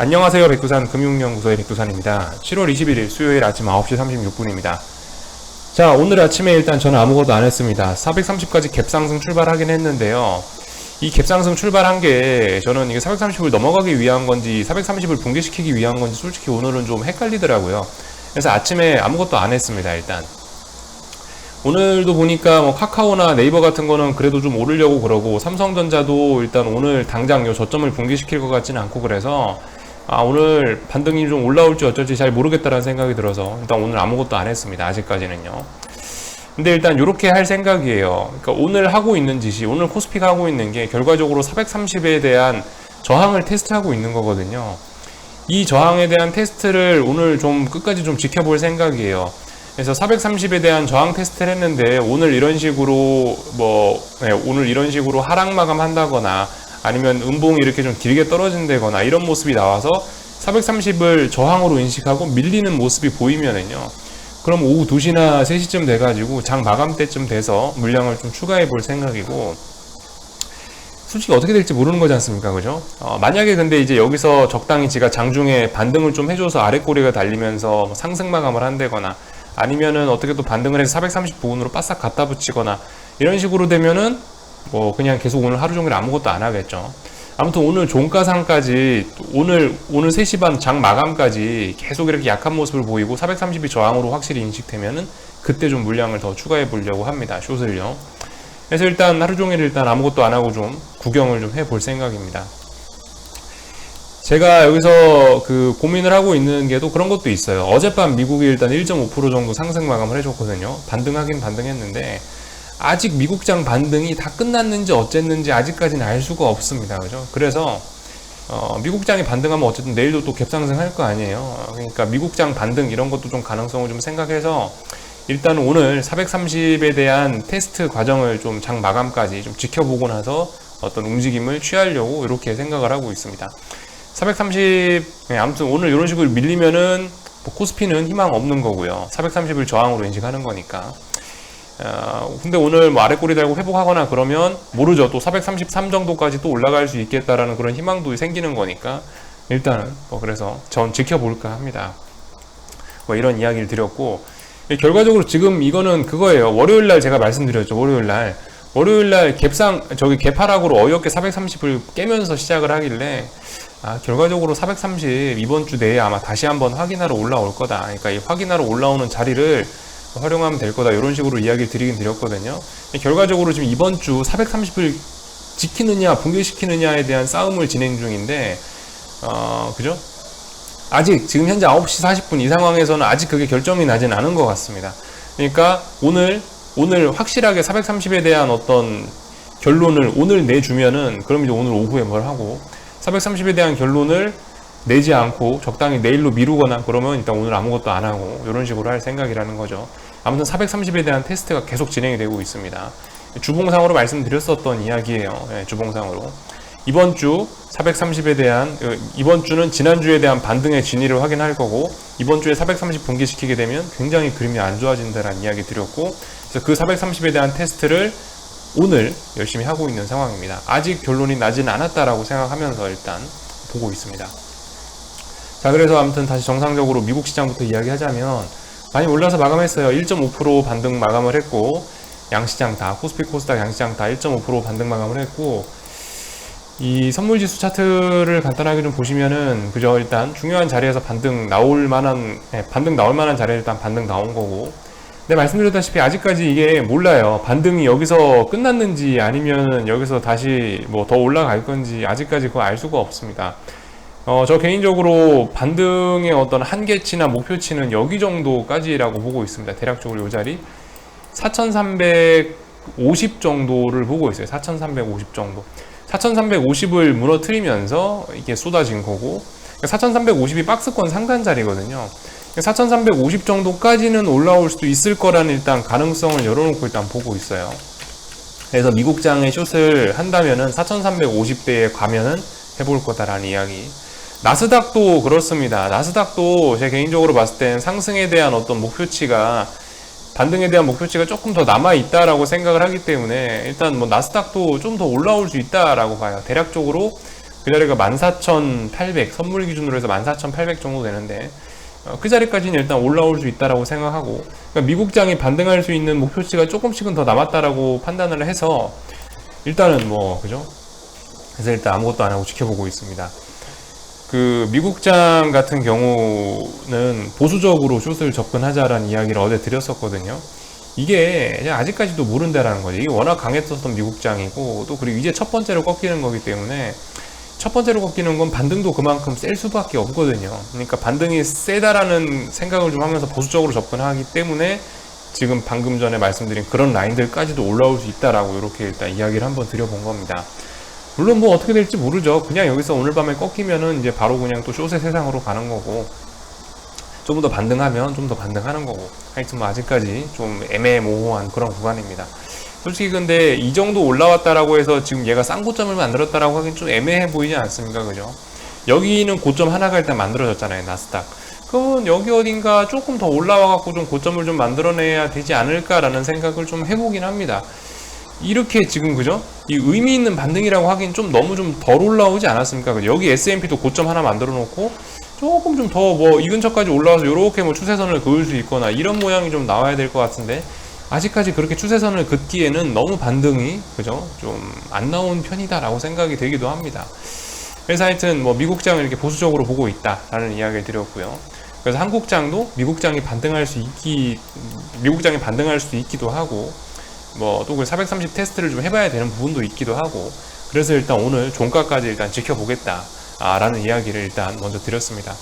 안녕하세요. 백두산 금융연구소의 백두산입니다. 7월 21일 수요일 아침 9시 36분입니다. 자, 오늘 아침에 일단 저는 아무것도 안 했습니다. 430까지 갭상승 출발하긴 했는데요. 이 갭상승 출발한 게 저는 이게 430을 넘어가기 위한 건지 430을 붕괴시키기 위한 건지 솔직히 오늘은 좀 헷갈리더라고요. 그래서 아침에 아무것도 안 했습니다. 일단. 오늘도 보니까 뭐 카카오나 네이버 같은 거는 그래도 좀 오르려고 그러고 삼성전자도 일단 오늘 당장 요 저점을 붕괴시킬 것 같지는 않고 그래서 아 오늘 반등이 좀 올라올지 어쩔지 잘 모르겠다라는 생각이 들어서 일단 오늘 아무것도 안 했습니다 아직까지는요. 근데 일단 이렇게 할 생각이에요. 그러니까 오늘 하고 있는 짓이 오늘 코스피가 하고 있는 게 결과적으로 430에 대한 저항을 테스트하고 있는 거거든요. 이 저항에 대한 테스트를 오늘 좀 끝까지 좀 지켜볼 생각이에요. 그래서 430에 대한 저항 테스트를 했는데 오늘 이런 식으로 뭐 네, 오늘 이런 식으로 하락 마감한다거나 아니면 음봉이 이렇게 좀 길게 떨어진다거나 이런 모습이 나와서 430을 저항으로 인식하고 밀리는 모습이 보이면은요. 그럼 오후 2시나 3시쯤 돼가지고 장 마감 때쯤 돼서 물량을 좀 추가해 볼 생각이고 솔직히 어떻게 될지 모르는 거지 않습니까? 그죠? 어, 만약에 근데 이제 여기서 적당히 지가 장중에 반등을 좀 해줘서 아래 꼬리가 달리면서 뭐 상승 마감을 한다거나 아니면은 어떻게 또 반등을 해서 430 부분으로 바싹 갖다 붙이거나 이런 식으로 되면은 뭐 그냥 계속 오늘 하루 종일 아무것도 안 하겠죠. 아무튼 오늘 종가상까지 오늘 오늘 3시 반 장 마감까지 계속 이렇게 약한 모습을 보이고 430이 저항으로 확실히 인식되면은 그때 좀 물량을 더 추가해 보려고 합니다. 숏을요. 그래서 일단 하루 종일 일단 아무것도 안 하고 좀 구경을 좀 해 볼 생각입니다. 제가 여기서 그 고민을 하고 있는 게 또 그런 것도 있어요. 어젯밤 미국이 일단 1.5% 정도 상승 마감을 해줬거든요. 반등하긴 반등했는데 아직 미국장 반등이 다 끝났는지 어쨌는지 아직까지는 알 수가 없습니다. 그죠? 그래서 어, 미국장이 반등하면 어쨌든 내일도 또 갭상승 할 거 아니에요. 그러니까 미국장 반등 이런 것도 좀 가능성을 좀 생각해서 일단 오늘 430에 대한 테스트 과정을 좀 장 마감까지 좀 지켜보고 나서 어떤 움직임을 취하려고 이렇게 생각을 하고 있습니다. 430, 네, 아무튼 오늘 이런 식으로 밀리면은 뭐 코스피는 희망 없는 거고요. 430을 저항으로 인식하는 거니까. 어, 근데 오늘 뭐 아래 꼬리 달고 회복하거나 그러면 모르죠. 또 433 정도까지 또 올라갈 수 있겠다라는 그런 희망도 생기는 거니까 일단은 뭐 그래서 전 지켜볼까 합니다. 뭐 이런 이야기를 드렸고 결과적으로 지금 이거는 그거예요. 월요일 날 제가 말씀드렸죠. 월요일 날 월요일 날 갭상 저기 개파락으로 어이없게 430을 깨면서 시작을 하길래 아, 결과적으로 430 이번 주 내에 아마 다시 한번 확인하러 올라올 거다. 그러니까 이 확인하러 올라오는 자리를 활용하면 될 거다. 이런 식으로 이야기를 드리긴 드렸거든요. 결과적으로 지금 이번 주 430을 지키느냐, 붕괴시키느냐에 대한 싸움을 진행 중인데, 어, 그죠? 아직 지금 현재 9시 40분 이 상황에서는 아직 그게 결정이 나진 않은 것 같습니다. 그러니까 오늘, 오늘 확실하게 430에 대한 어떤 결론을 오늘 내주면은, 그럼 이제 오늘 오후에 뭘 하고, 430에 대한 결론을 내지 않고 적당히 내일로 미루거나 그러면 일단 오늘 아무것도 안 하고 이런 식으로 할 생각이라는 거죠. 아무튼 430에 대한 테스트가 계속 진행이 되고 있습니다. 주봉상으로 말씀드렸었던 이야기예요. 네, 주봉상으로. 이번 주 430에 대한 어, 이번 주는 지난주에 대한 반등의 진위를 확인할 거고 이번 주에 430 분기시키게 되면 굉장히 그림이 안 좋아진다라는 이야기 드렸고 그래서 그 430에 대한 테스트를 오늘 열심히 하고 있는 상황입니다. 아직 결론이 나지는 않았다라고 생각하면서 일단 보고 있습니다. 자, 그래서 아무튼 다시 정상적으로 미국 시장부터 이야기하자면 많이 올라서 마감했어요. 1.5% 반등 마감을 했고 양시장 다 코스피 코스닥 양시장 다 1.5% 반등 마감을 했고 이 선물 지수 차트를 간단하게 좀 보시면은 그저 일단 중요한 자리에서 반등 나올 만한 네, 반등 나올 만한 자리에 일단 반등 나온 거고 네, 말씀드렸다시피 아직까지 이게 몰라요. 반등이 여기서 끝났는지 아니면 여기서 다시 뭐 더 올라갈 건지 아직까지 그거 알 수가 없습니다. 어, 저 개인적으로 반등의 어떤 한계치나 목표치는 여기 정도까지라고 보고 있습니다. 대략적으로 이 자리. 4,350 정도를 보고 있어요. 4,350 정도. 4,350을 무너뜨리면서 이게 쏟아진 거고, 4,350이 박스권 상단 자리거든요. 4,350 정도까지는 올라올 수도 있을 거라는 일단 가능성을 열어놓고 일단 보고 있어요. 그래서 미국장의 숏을 한다면은 4,350대에 가면은 해볼 거다라는 이야기. 나스닥도 그렇습니다. 나스닥도 제 개인적으로 봤을 땐 상승에 대한 어떤 목표치가 반등에 대한 목표치가 조금 더 남아 있다라고 생각을 하기 때문에 일단 뭐 나스닥도 좀 더 올라올 수 있다라고 봐요. 대략적으로 그 자리가 14,800 선물 기준으로 해서 14,800 정도 되는데 어, 그 자리까지는 일단 올라올 수 있다라고 생각하고 그러니까 미국장이 반등할 수 있는 목표치가 조금씩은 더 남았다라고 판단을 해서 일단은 뭐 그죠? 그래서 일단 아무것도 안 하고 지켜보고 있습니다. 그 미국장 같은 경우는 보수적으로 숏을 접근하자라는 이야기를 어제 드렸었거든요. 이게 그냥 아직까지도 모른다라는 거죠. 이게 워낙 강했었던 미국장이고 또 그리고 이제 첫 번째로 꺾이는 거기 때문에 첫 번째로 꺾이는 건 반등도 그만큼 셀 수밖에 없거든요. 그러니까 반등이 세다라는 생각을 좀 하면서 보수적으로 접근하기 때문에 지금 방금 전에 말씀드린 그런 라인들까지도 올라올 수 있다라고 이렇게 일단 이야기를 한번 드려본 겁니다. 물론 뭐 어떻게 될지 모르죠. 그냥 여기서 오늘 밤에 꺾이면은 이제 바로 그냥 또 숏의 세상으로 가는 거고 좀 더 반등하면 좀 더 반등하는 거고 하여튼 뭐 아직까지 좀 애매모호한 그런 구간입니다. 솔직히 근데 이 정도 올라왔다라고 해서 지금 얘가 싼 고점을 만들었다라고 하긴 좀 애매해 보이지 않습니까? 그죠? 여기는 고점 하나가 일단 만들어졌잖아요. 나스닥. 그러면 여기 어딘가 조금 더 올라와 갖고 좀 고점을 좀 만들어내야 되지 않을까라는 생각을 좀 해보긴 합니다. 이렇게 지금 그죠? 이 의미 있는 반등이라고 하긴 좀 너무 좀 덜 올라오지 않았습니까? 여기 S&P도 고점 하나 만들어 놓고 조금 좀 더 뭐 이 근처까지 올라와서 이렇게 뭐 추세선을 그을 수 있거나 이런 모양이 좀 나와야 될 것 같은데 아직까지 그렇게 추세선을 긋기에는 너무 반등이 그죠? 좀 안 나온 편이다라고 생각이 되기도 합니다. 그래서 하여튼 뭐 미국장을 이렇게 보수적으로 보고 있다라는 이야기를 드렸고요. 그래서 한국장도 미국장이 반등할 수 있기 미국장이 반등할 수 있기도 하고 뭐또그430 테스트를 좀 해봐야 되는 부분도 있기도 하고 그래서 일단 오늘 종가까지 일단 지켜보겠다 아, 라는 이야기를 일단 먼저 드렸습니다.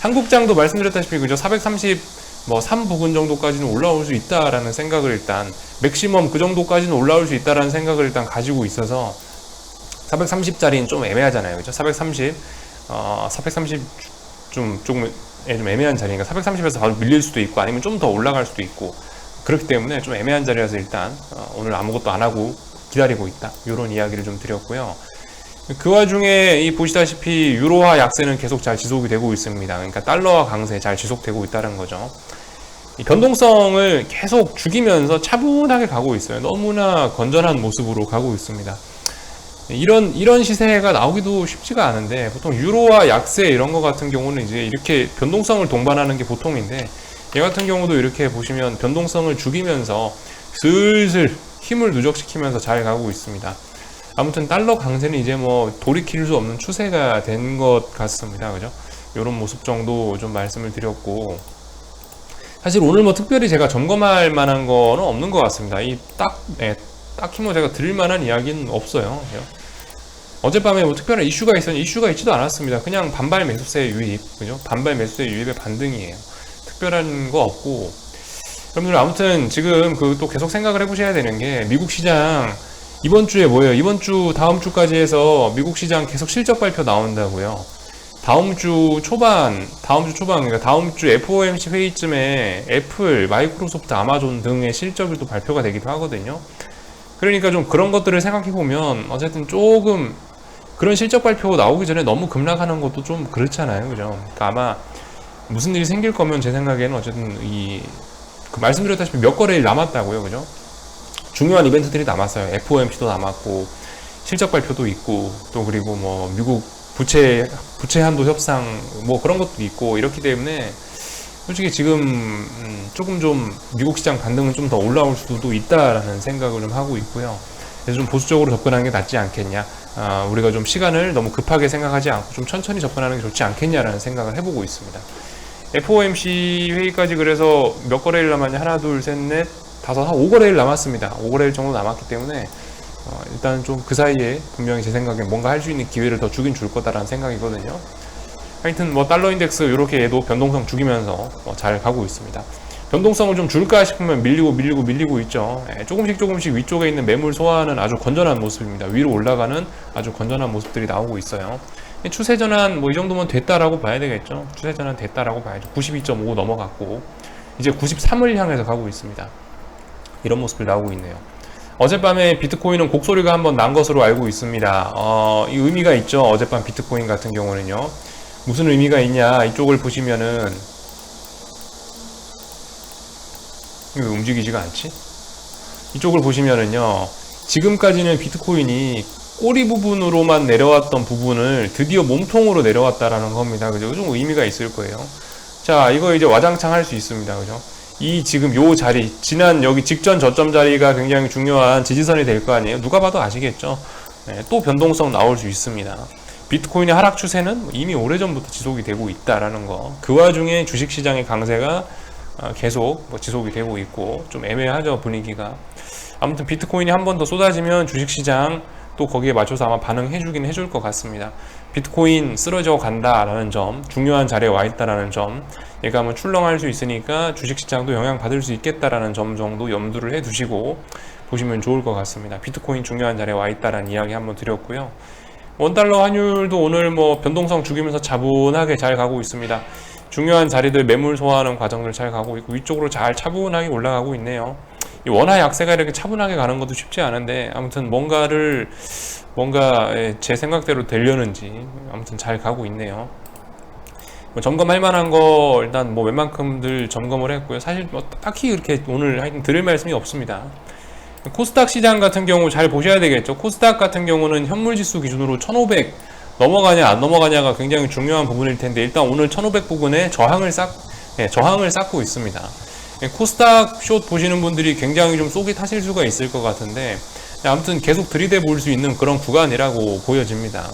한국장도 말씀드렸다시피 그죠 430뭐 3부근 정도까지는 올라올 수 있다라는 생각을 일단 맥시멈 그 정도까지는 올라올 수 있다라는 생각을 일단 가지고 있어서 430짜리는 좀 애매하잖아요. 그죠? 430 어, 430좀 조금 예, 좀 애매한 자리니까 430에서 바로 밀릴 수도 있고 아니면 좀 더 올라갈 수도 있고 그렇기 때문에 좀 애매한 자리라서 일단 어, 오늘 아무것도 안 하고 기다리고 있다. 이런 이야기를 좀 드렸고요. 그 와중에 이 보시다시피 유로화 약세는 계속 잘 지속이 되고 있습니다. 그러니까 달러화 강세 잘 지속되고 있다는 거죠. 이 변동성을 계속 죽이면서 차분하게 가고 있어요. 너무나 건전한 모습으로 가고 있습니다. 이런 이런 시세가 나오기도 쉽지가 않은데 보통 유로화 약세 이런 거 같은 경우는 이제 이렇게 변동성을 동반하는 게 보통인데 얘 같은 경우도 이렇게 보시면 변동성을 죽이면서 슬슬 힘을 누적시키면서 잘 가고 있습니다. 아무튼 달러 강세는 이제 뭐 돌이킬 수 없는 추세가 된 것 같습니다. 그죠? 이런 모습 정도 좀 말씀을 드렸고 사실 오늘 뭐 특별히 제가 점검할 만한 거는 없는 것 같습니다. 이 딱 네, 딱히 뭐 제가 드릴 만한 이야기는 없어요. 어젯밤에 뭐 특별한 이슈가 있었는데 이슈가 있지도 않았습니다. 그냥 반발 매수세 유입, 그죠? 반발 매수세 유입의 반등이에요. 특별한 거 없고 여러분들 아무튼 지금 그 또 계속 생각을 해보셔야 되는 게 미국 시장 이번 주에 뭐예요? 이번 주 다음 주까지 해서 미국 시장 계속 실적 발표 나온다고요. 다음 주 초반, 다음 주 초반, 그러니까 다음 주 FOMC 회의쯤에 애플, 마이크로소프트, 아마존 등의 실적이 또 발표가 되기도 하거든요. 그러니까 좀 그런 것들을 생각해 보면 어쨌든 조금 그런 실적 발표 나오기 전에 너무 급락하는 것도 좀 그렇잖아요, 그죠? 그러니까 아마 무슨 일이 생길 거면 제 생각에는 어쨌든 이 그 말씀드렸다시피 몇 거래일 남았다고요, 그죠? 중요한 이벤트들이 남았어요. FOMC도 남았고 실적 발표도 있고 또 그리고 뭐 미국 부채 부채 한도 협상 뭐 그런 것도 있고 이렇기 때문에 솔직히 지금 음 조금 좀 미국 시장 반등은 좀 더 올라올 수도 있다라는 생각을 좀 하고 있고요. 그래서 좀 보수적으로 접근하는 게 낫지 않겠냐. 아, 우리가 좀 시간을 너무 급하게 생각하지 않고 좀 천천히 접근하는 게 좋지 않겠냐라는 생각을 해보고 있습니다. FOMC 회의까지 그래서 몇 거래일 남았냐? 하나, 둘, 셋, 넷, 다섯, 한 5거래일 남았습니다. 5거래일 정도 남았기 때문에 어, 일단 좀 그 사이에 분명히 제 생각엔 뭔가 할 수 있는 기회를 더 주긴 줄 거다라는 생각이거든요. 하여튼 뭐 달러 인덱스 이렇게 얘도 변동성 죽이면서 뭐잘 가고 있습니다. 변동성을 좀 줄까 싶으면 밀리고 밀리고 밀리고 있죠. 예, 조금씩 조금씩 위쪽에 있는 매물 소화하는 아주 건전한 모습입니다. 위로 올라가는 아주 건전한 모습들이 나오고 있어요. 추세 전환 뭐 이 정도면 됐다라고 봐야 되겠죠. 추세 전환 됐다라고 봐야죠. 92.5 넘어갔고 이제 93을 향해서 가고 있습니다. 이런 모습들 나오고 있네요. 어젯밤에 비트코인은 곡소리가 한번 난 것으로 알고 있습니다. 어, 이 의미가 있죠. 어젯밤 비트코인 같은 경우는요. 무슨 의미가 있냐? 이쪽을 보시면은 왜 움직이지가 않지? 이쪽을 보시면은요. 지금까지는 비트코인이 꼬리 부분으로만 내려왔던 부분을 드디어 몸통으로 내려왔다라는 겁니다. 그죠? 좀 의미가 있을 거예요. 자, 이거 이제 와장창 할 수 있습니다. 그죠? 이 지금 요 자리, 지난 여기 직전 저점 자리가 굉장히 중요한 지지선이 될 거 아니에요? 누가 봐도 아시겠죠? 네, 또 변동성 나올 수 있습니다. 비트코인의 하락 추세는 이미 오래전부터 지속이 되고 있다라는 거. 그 와중에 주식시장의 강세가 어, 계속 뭐 지속이 되고 있고 좀 애매하죠 분위기가. 아무튼 비트코인이 한 번 더 쏟아지면 주식시장 또 거기에 맞춰서 아마 반응해 주긴 해줄 것 같습니다. 비트코인 쓰러져 간다라는 점, 중요한 자리에 와 있다라는 점, 얘가 한번 출렁할 수 있으니까 주식시장도 영향 받을 수 있겠다라는 점 정도 염두를 해 두시고 보시면 좋을 것 같습니다. 비트코인 중요한 자리에 와 있다라는 이야기 한번 드렸고요. 원달러 환율도 오늘 뭐 변동성 죽이면서 차분하게 잘 가고 있습니다. 중요한 자리들 매물 소화하는 과정들 잘 가고 있고 위쪽으로 잘 차분하게 올라가고 있네요. 이 원화 약세가 이렇게 차분하게 가는 것도 쉽지 않은데 아무튼 뭔가를 뭔가 예, 제 생각대로 되려는지 아무튼 잘 가고 있네요. 뭐 점검할 만한 거 일단 뭐 웬만큼들 점검을 했고요. 사실 뭐 딱히 그렇게 오늘 하여튼 드릴 말씀이 없습니다. 코스닥 시장 같은 경우 잘 보셔야 되겠죠. 코스닥 같은 경우는 현물 지수 기준으로 1500 넘어가냐 안 넘어가냐가 굉장히 중요한 부분일 텐데 일단 오늘 1500 부근에 저항을 쌓 예, 저항을 쌓고 있습니다. 예, 코스닥 숏 보시는 분들이 굉장히 좀 쏙이 타실 수가 있을 것 같은데 예, 아무튼 계속 들이대 볼 수 있는 그런 구간이라고 보여집니다.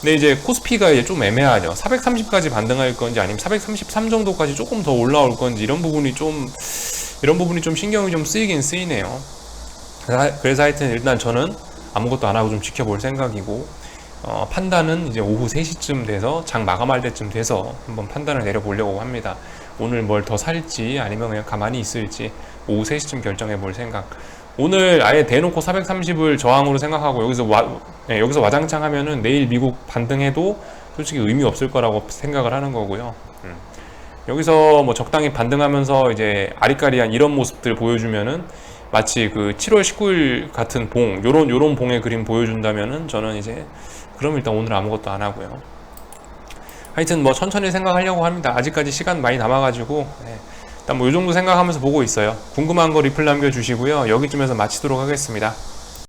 근데 이제 코스피가 이제 좀 애매하죠. 430까지 반등할 건지 아니면 433 정도까지 조금 더 올라올 건지 이런 부분이 좀 이런 부분이 좀 신경이 좀 쓰이긴 쓰이네요. 그래서 하여튼 일단 저는 아무것도 안 하고 좀 지켜볼 생각이고 어, 판단은 이제 오후 3시쯤 돼서 장 마감할 때쯤 돼서 한번 판단을 내려보려고 합니다. 오늘 뭘 더 살지 아니면 그냥 가만히 있을지 오후 3시쯤 결정해 볼 생각. 오늘 아예 대놓고 430을 저항으로 생각하고 여기서 와, 네, 여기서 와장창 하면은 내일 미국 반등해도 솔직히 의미 없을 거라고 생각을 하는 거고요. 음. 여기서 뭐 적당히 반등하면서 이제 아리까리한 이런 모습들 보여주면은 마치 그 7월 19일 같은 봉, 요런 요런 봉의 그림 보여준다면은 저는 이제 그럼 일단 오늘 아무것도 안 하고요. 하여튼 뭐 천천히 생각하려고 합니다. 아직까지 시간 많이 남아가지고 네. 일단 뭐요 정도 생각하면서 보고 있어요. 궁금한 거 리플 남겨주시고요. 여기쯤에서 마치도록 하겠습니다.